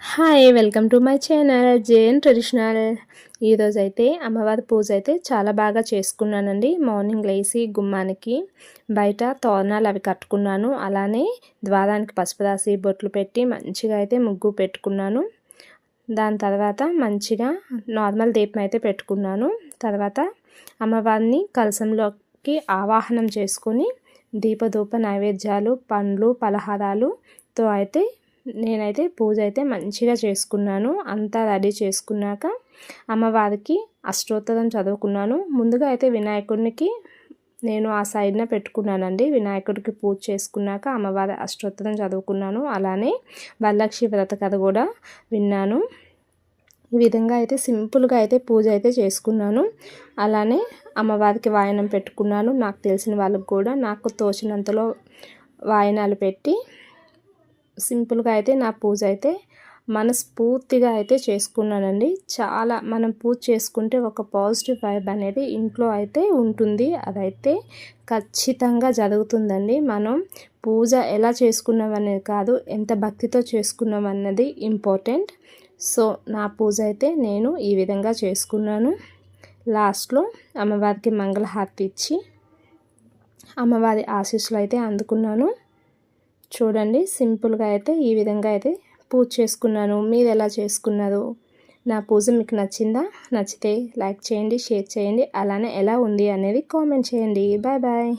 Hi welcome to my channel JN traditional ఈరోజు అయితే అమ్మవారి పూజ అయితే చాలా బాగా చేసుకున్నానండి. మార్నింగ్ లేచి గుమ్మానికి బయట తోరణాలు అవి కట్టుకున్నాను. అలానే ద్వారానికి పసుపు రాసి బొట్లు పెట్టి మంచిగా అయితే ముగ్గు పెట్టుకున్నాను. దాని తర్వాత మంచిగా నార్మల్ దీపం అయితే పెట్టుకున్నాను. తర్వాత అమ్మవారిని కలసంలోకి ఆవాహనం చేసుకొని దీపధూప నైవేద్యాలు పండ్లు పలహారాలుతో అయితే నేనైతే పూజ అయితే మంచిగా చేసుకున్నాను. అంతా రెడీ చేసుకున్నాక అమ్మవారికి అష్టోత్తరం చదువుకున్నాను. ముందుగా అయితే వినాయకుడికి నేను ఆ సైడ్న పెట్టుకున్నానండి. వినాయకుడికి పూజ చేసుకున్నాక అమ్మవారి అష్టోత్తరం చదువుకున్నాను. అలానే వరలక్ష్మి వ్రత కథ కూడా విన్నాను. ఈ విధంగా అయితే సింపుల్గా అయితే పూజ అయితే చేసుకున్నాను. అలానే అమ్మవారికి వాయనం పెట్టుకున్నాను. నాకు తెలిసిన వాళ్ళకి కూడా నాకు తోచినంతలో వాయనాలు పెట్టి సింపుల్గా అయితే నా పూజ అయితే మనస్ఫూర్తిగా అయితే చేసుకున్నానండి. చాలా మనం పూజ చేసుకుంటే ఒక పాజిటివ్ వైబ్ అనేది ఇంట్లో అయితే ఉంటుంది. అదైతే ఖచ్చితంగా జరుగుతుందండి. మనం పూజ ఎలా చేసుకున్నాం అనేది కాదు ఎంత భక్తితో చేసుకున్నాం అన్నది ఇంపార్టెంట్. సో నా పూజ అయితే నేను ఈ విధంగా చేసుకున్నాను. లాస్ట్లో అమ్మవారికి మంగళహారతి ఇచ్చి అమ్మవారి ఆశీస్సులు అయితే అందుకున్నాను. చూడండి సింపుల్గా అయితే ఈ విధంగా అయితే పూజ చేసుకున్నాను. మీరు ఎలా చేసుకున్నారు నా పూజ మీకు నచ్చిందా? నచ్చితే లైక్ చేయండి షేర్ చేయండి. అలానే ఎలా ఉంది అనేది కామెంట్ చేయండి. Bye bye.